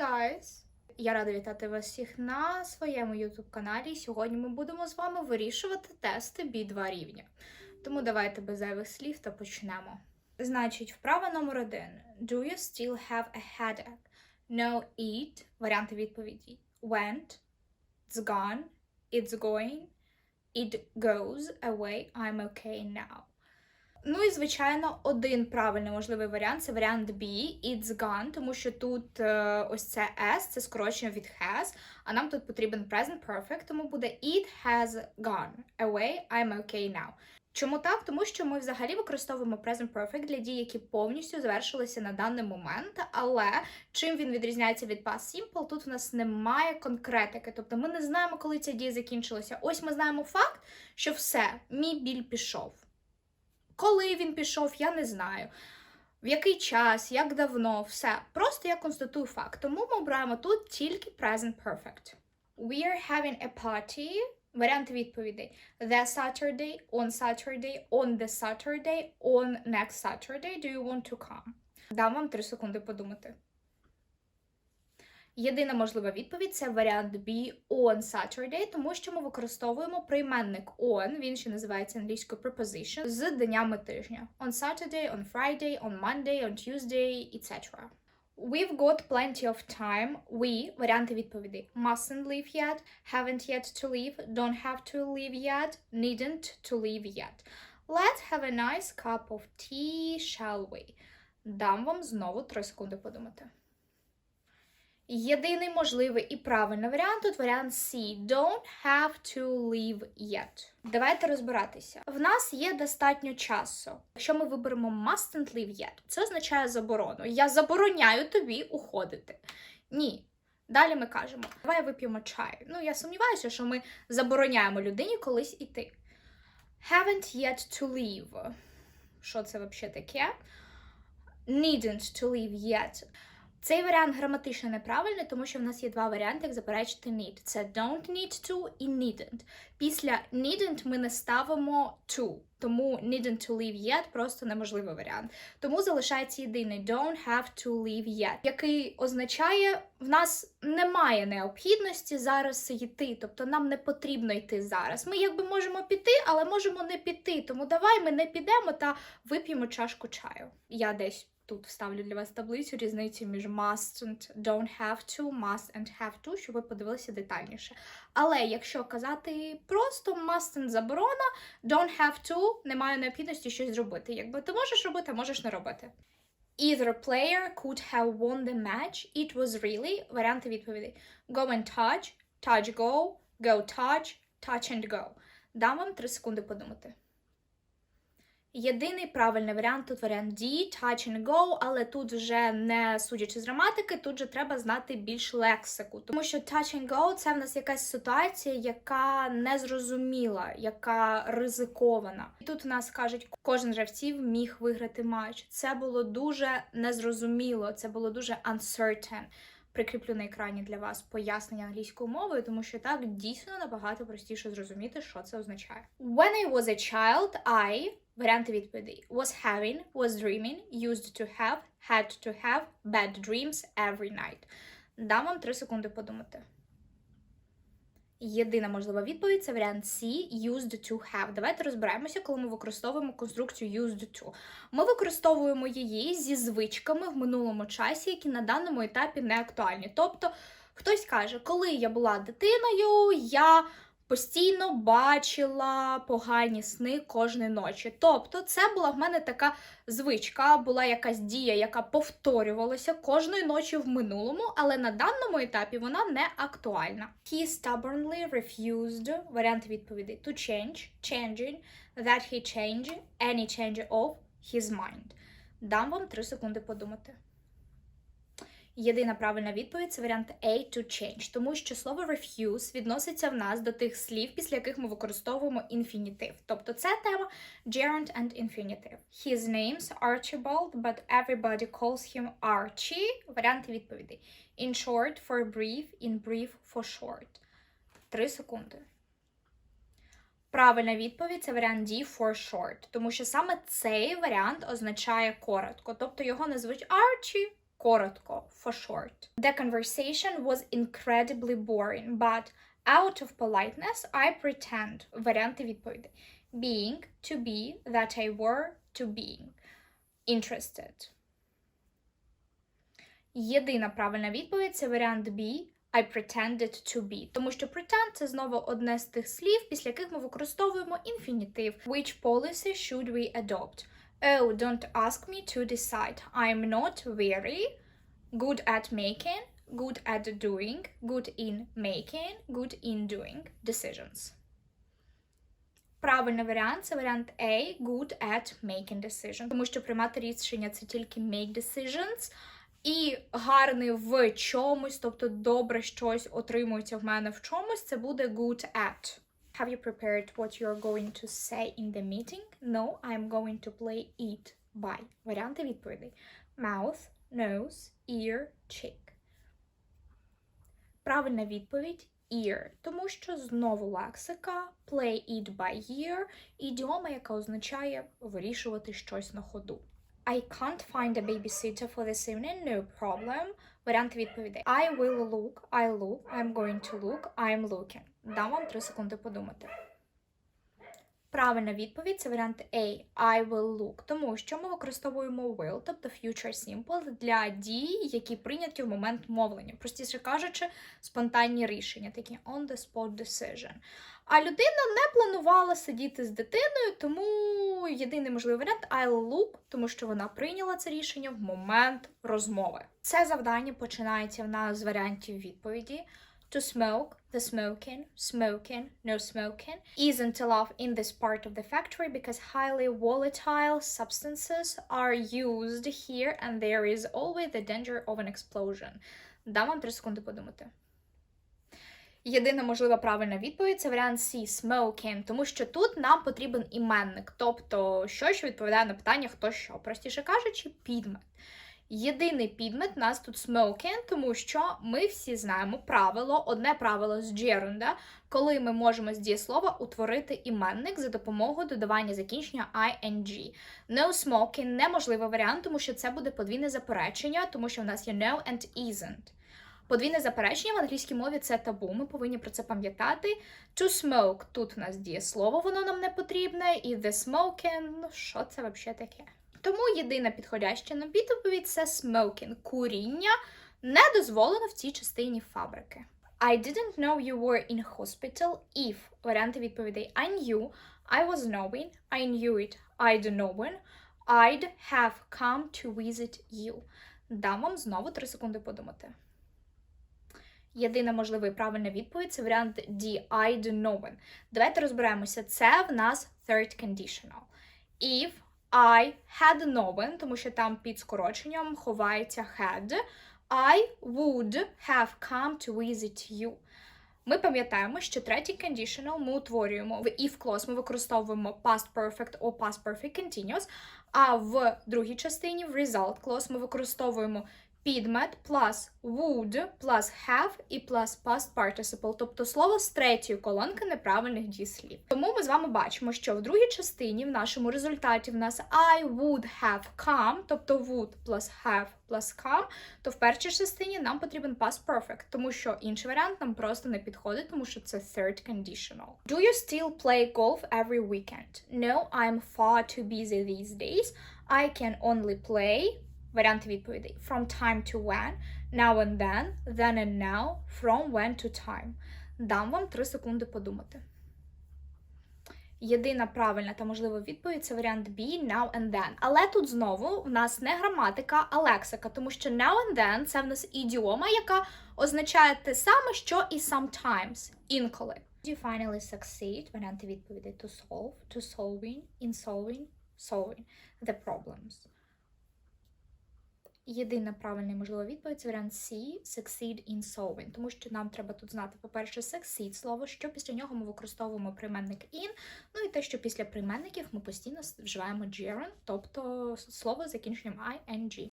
guys! Я рада вітати вас всіх на своєму YouTube каналі. Сьогодні ми будемо з вами вирішувати тести B2 рівня. Тому давайте без зайвих слів та почнемо. Значить, вправа номер один. Do you still have a headache? No, eat. Варіанти відповіді. Went, it's gone, it's going, it goes away, I'm okay now. Ну і звичайно, один правильний можливий варіант це варіант B, it's gone, тому що тут е, ось це S, це скорочення від has, а нам тут потрібен present perfect, тому буде it has gone away, I'm okay now. Чому так? Тому що ми взагалі використовуємо present perfect для дій, які повністю завершилися на даний момент, але чим він відрізняється від past simple, тут у нас немає конкретики, тобто ми не знаємо, коли ця дія закінчилася. Ось ми знаємо факт, що все, мій біль пішов. Коли він пішов, я не знаю. В який час, як давно, все. Просто я констатую факт. Тому ми обираємо тут тільки present perfect. We are having a party. Варіант відповідей. The Saturday, on Saturday, on the Saturday, on next Saturday. Do you want to come? Дам вам 3 секунди подумати. Єдина можлива відповідь це варіант B on Saturday, тому що ми використовуємо прийменник on, він ще називається англійською preposition, з днями тижня. On Saturday, on Friday, on Monday, on Tuesday, etc. We've got plenty of time. We, варіанти відповідей. Mustn't leave yet, haven't yet to leave, don't have to leave yet, needn't to leave yet. Let's have a nice cup of tea, shall we? Дам вам знову 3 секунди подумати. Єдиний можливий і правильний варіант тут варіант C. Don't have to leave yet. Давайте розбиратися. В нас є достатньо часу. Якщо ми виберемо mustn't leave yet, це означає заборону. Я забороняю тобі уходити. Ні. Далі ми кажемо: давай вип'ємо чай. Ну, я сумніваюся, що ми забороняємо людині колись іти. Haven't yet to leave. Що це взагалі таке? Needn't to leave yet. Цей варіант граматично неправильний, тому що в нас є два варіанти, як заперечити need. Це don't need to і needn't. Після needn't ми не ставимо to, тому needn't to leave yet просто неможливий варіант. Тому залишається єдиний don't have to leave yet, який означає, в нас немає необхідності зараз йти, тобто нам не потрібно йти зараз. Ми якби можемо піти, але можемо не піти. Тому давай ми не підемо та вип'ємо чашку чаю. Я десь тут вставлю для вас таблицю різниці між must and don't have to, must and have to, щоб ви подивилися детальніше. Але якщо казати просто must and заборона, don't have to, немає необхідності щось зробити. Якби ти можеш робити, можеш не робити. Either player could have won the match. It was really варіанти відповідей. Go and touch, touch go, go touch, touch and go. Дам вам 3 секунди подумати. Єдиний правильний варіант тут варіант D, touch and go, але тут вже не судячи з граматики, тут же треба знати більш лексику. Тому що touch and go це в нас якась ситуація, яка незрозуміла, яка ризикована. І тут в нас кажуть, кожен гравців міг виграти матч. Це було дуже незрозуміло, це було дуже uncertain. Прикріплю на екрані для вас пояснення англійською мовою, тому що так дійсно набагато простіше зрозуміти, що це означає. When I was a child, I Варіанти відповідей was having, was dreaming, used to have, had to have bad dreams every night. Дам вам 3 секунди подумати. Єдина можлива відповідь це варіант C used to have. Давайте розберемося, коли ми використовуємо конструкцію used to. Ми використовуємо її зі звичками в минулому часі, які на даному етапі не актуальні. Тобто, хтось каже, коли я була дитиною, я постійно бачила погані сни кожної ночі. Тобто, це була в мене така звичка, була якась дія, яка повторювалася кожної ночі в минулому, але на даному етапі вона не актуальна. He stubbornly refused варіант відповідей to change, changing, that he changed, any change of his mind. Дам вам 3 секунди подумати. Єдина правильна відповідь це варіант A to change, тому що слово refuse відноситься в нас до тих слів, після яких ми використовуємо інфінітив. Тобто це тема gerund and infinitive. His name's Archibald, but everybody calls him Archie. Варіанти відповідей. In short for brief, in brief for short. Три секунди. Правильна відповідь це варіант D for short, тому що саме цей варіант означає коротко, тобто його назвуть Archie. Коротко, for short. The conversation was incredibly boring, but out of politeness I pretend. Варіанти відповідей. Being, to be, that I were, to being. Interested. Єдина правильна відповідь це варіант B. I pretended to be. Тому що pretend це знову одне з тих слів, після яких ми використовуємо інфінітив. Which policy should we adopt? Oh, don't ask me to decide. I'm not very good at making, good at doing, good in making, good in doing decisions. Правильний варіант це варіант A, good at making decisions. Тому що приймати рішення це тільки make decisions. І гарний в чомусь, тобто добре щось отримується в мене в чомусь, це буде good at. Have you prepared what you're going to say in the meeting? No, I'm going to play it by. Варіанти відповідей. Mouth, nose, ear, cheek. Правильна відповідь ear, тому що знову лексика play it by ear, ідіома, яка означає вирішувати щось на ходу. I can't find a babysitter for this evening, no problem. Варіант відповідей. I will look, I look, I'm going to look, I'm looking. Дам вам 3 секунди подумати. Правильна відповідь це варіант A. I will look. Тому що ми використовуємо will, тобто future simple, для дій, які прийняті в момент мовлення. Простіше кажучи, спонтанні рішення, такі on the spot decision. А людина не планувала сидіти з дитиною, тому єдиний можливий варіант I'll look, тому що вона прийняла це рішення в момент розмови. Це завдання починається в нас з варіантів відповіді. To smoke, the smoking, smoking, no smoking, isn't allowed in this part of the factory because highly volatile substances are used here and there is always the danger of an explosion. Дам вам 3 секунди подумати. Єдина можлива правильна відповідь це варіант C smoking, тому що тут нам потрібен іменник, тобто щось, що відповідає на питання хто що. Простіше кажучи, підмет. Єдиний підмет нас тут smoking, тому що ми всі знаємо правило, одне правило з gerunda, коли ми можемо з дієслова утворити іменник за допомогою додавання закінчення ing. No smoking неможливий варіант, тому що це буде подвійне заперечення, тому що в нас є no and isn't. Подвійне заперечення в англійській мові це табу. Ми повинні про це пам'ятати. To smoke тут у нас дієслово, воно нам не потрібне, і the smoking, що це взагалі таке? Тому єдина підходяща на відповідь це smoking. Куріння не дозволено в цій частині фабрики. I didn't know you were in hospital if. Варіанти відповідей I knew, I was knowing, I knew it, I'd known, I'd have come to visit you. Дам вам знову 3 секунди подумати. Єдина можлива і правильна відповідь це варіант D, I'd known. Давайте розберемося. Це в нас third conditional. If I had known, тому що там під скороченням ховається had, I would have come to visit you. Ми пам'ятаємо, що третій conditional ми утворюємо в if clause ми використовуємо past perfect or past perfect continuous, а в другій частині в result clause ми використовуємо підмет plus would plus have і plus past participle, тобто слово з третьої колонки неправильних дієслів. Тому ми з вами бачимо, що в другій частині в нашому результаті в нас I would have come, тобто would plus have plus come, то в першій частині нам потрібен past perfect, тому що інший варіант нам просто не підходить, тому що це third conditional. Do you still play golf every weekend? No, I'm far too busy these days. I can only play Варіанти відповідей from time to when, now and then, then and now, from when to time. Дам вам 3 секунди подумати. Єдина правильна та можлива відповідь це варіант B, now and then. Але тут знову в нас не граматика, а лексика, тому що now and then це в нас ідіома, яка означає те саме, що і sometimes, інколи. You finally succeed? Варіанти відповідей to solve, to solving, in solving, solving the problems. Єдина правильна можлива відповідь це варіант C succeed in solving, тому що нам треба тут знати, по-перше, succeed слово, що після нього ми використовуємо прийменник in, ну і те, що після прийменників ми постійно вживаємо gerund, тобто слово з закінченням ing.